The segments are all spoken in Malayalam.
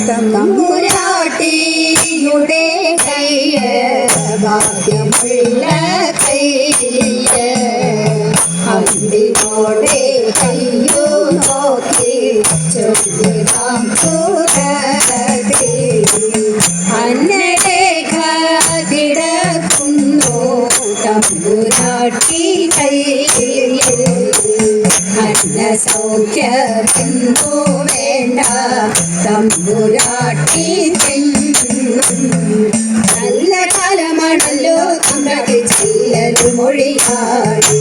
തമ്പുരാട്ടിയുടെ കയ്യ ഭാഗ്യമുള്ള കയ്യ് അമ്പിനോടെ കയ്യോ നോക്കി ചൊല്ലാം കൂടേ അന്നരേഖ കിടക്കുന്നു തമ്പുരാട്ടി കയ്യേ. സൗഖ്യമെന്നു വേണ്ട തമ്പുരാട്ടി നല്ല കാലമാണല്ലോ തമ്പ്രാട്ടി ചെയ്യലു മൊഴിയാടി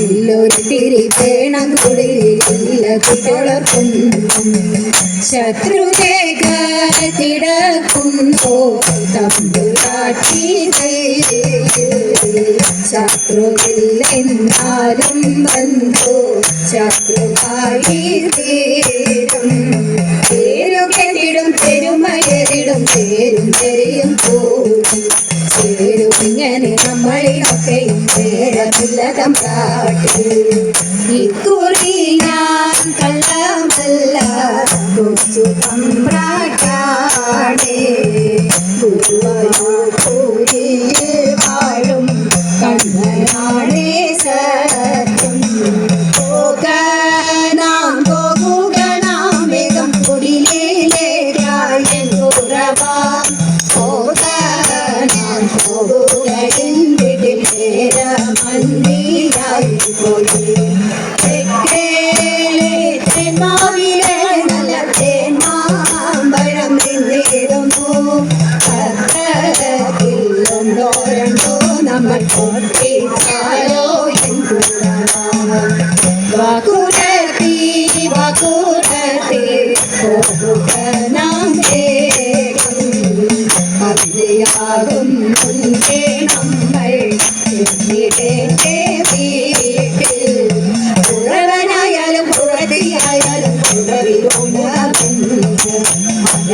ഇല്ലൊരു തിരി വേണം കുടിലില്ല കുട്ടികളർക്കും ശത്രുരേഖ കിടക്കുന്നു തമ്പുരാട്ടി ശത്രുവില്ലെന്നാലും ബന്ധു ശത്രുവായി തീരും. പേരുകെട്ടിടും പെരുമയറിടും പേരും. തെരയും കൂടും ചേരും ഇങ്ങനെ നമ്മളിലൊക്കെയും പേരമില്ല തമ്പ്രാട്ടി ഇക്കുറി ഞാൻ കള്ളമല്ല കൊച്ചു തമ്പ്രാട്ടാടേ ഉറവാം പോകണം പോകുക വീട്ടിൽ നേര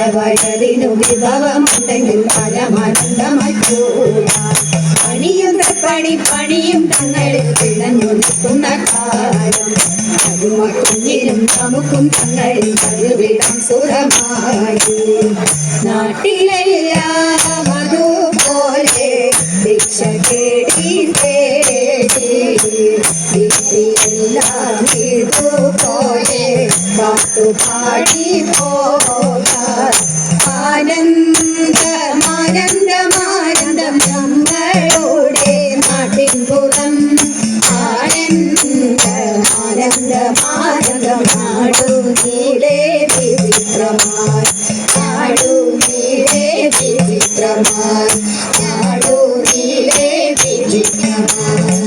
പലവഴതിനു വിഭവമുണ്ടെങ്കിൽ പരമാനന്ദമൂല പണിയും പണി പണിയും തങ്ങളിൽ പിണഞ്ഞു നിൽക്കുന്ന കാലം കുഞ്ഞിനും നമുക്കും തങ്ങളിൽ കഴിവിടാം സുരമായി നാട്ടിലെല്ലാം പാട്ടുപാടി പോകാൻ നമ്മളോടെ നമ്മളുടെ നാട്ടിൻപുറം ആനന്ദമാനന്ദമാനന്ദം നാടു നീളെ വിചിത്രമായി നാടു നീളെ വിചിത്രമായി നാടു നീളെ വിചിത്രമായി